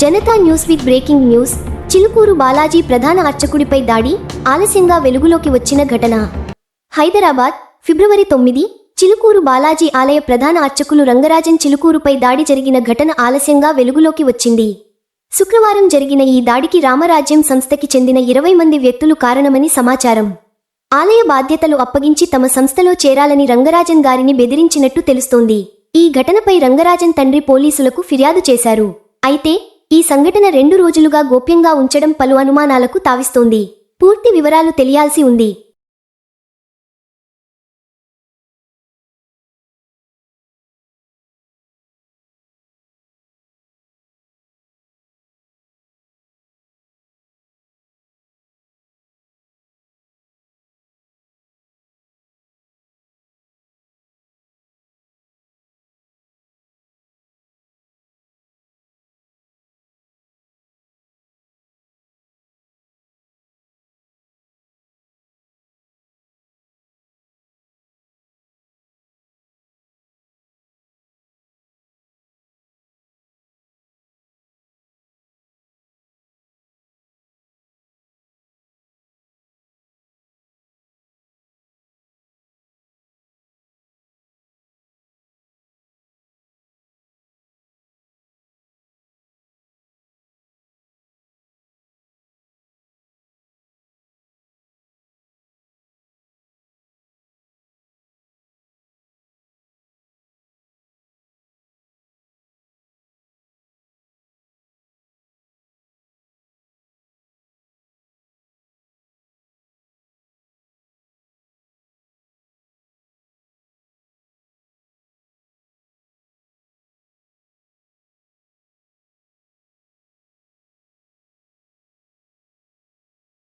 Janata news with breaking news Chilkur Balaji ప్రధాన అర్చకుడిపై దాడి ఆలస్యంగా వెలుగులోకి వచ్చిన ఘటన. హైదరాబాద్ ఫిబ్రవరి తొమ్మిది చిలుకూరు బాలాజీ ఆలయ ప్రధాన అర్చకులు రంగరాజన్ చిలుకూరుపై దాడి జరిగిన ఘటన ఆలస్యంగా వెలుగులోకి వచ్చింది. శుక్రవారం జరిగిన ఈ దాడికి రామరాజ్యం సంస్థకి చెందిన ఇరవై మంది వ్యక్తులు కారణమని సమాచారం. ఆలయ బాధ్యతలు అప్పగించి తమ సంస్థలో చేరాలని రంగరాజన్ గారిని బెదిరించినట్టు తెలుస్తోంది. ఈ ఘటనపై రంగరాజన్ తండ్రి పోలీసులకు ఫిర్యాదు చేశారు. అయితే ఈ సంఘటన రెండు రోజులుగా గోప్యంగా ఉంచడం పలు అనుమానాలకు తావిస్తోంది. పూర్తి వివరాలు తెలియాల్సి ఉంది.